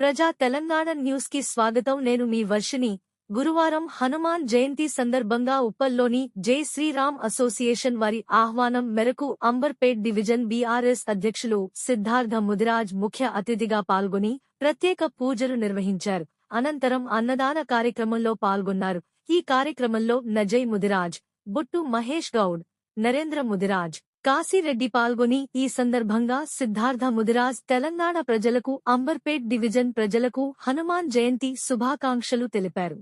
ప్రజా తెలంగాణ న్యూస్కి స్వాగతం. నేను మీ వర్షిని గురువారం హనుమాన్ జయంతి సందర్భంగా ఉప్పల్లోని జై శ్రీరామ్ అసోసియేషన్ వారి ఆహ్వానం మేరకు అంబర్పేట్ డివిజన్ బీఆర్ఎస్ అధ్యక్షులు సిద్ధార్థ ముదిరాజ్ ముఖ్య అతిథిగా పాల్గొని ప్రత్యేక పూజలు నిర్వహించారు. అనంతరం అన్నదాన కార్యక్రమంలో పాల్గొన్నారు. ఈ కార్యక్రమంలో నజయ్ ముదిరాజ్ బుట్టు మహేష్ గౌడ్ నరేంద్ర ముదిరాజ్ కాశీరెడ్డి పాల్గొని ఈ సందర్భంగా సిద్ధార్థ ముదిరాజ్ తెలంగాణ ప్రజలకు అంబర్పేట్ డివిజన్ ప్రజలకు హనుమాన్ జయంతి శుభాకాంక్షలు తెలిపారు.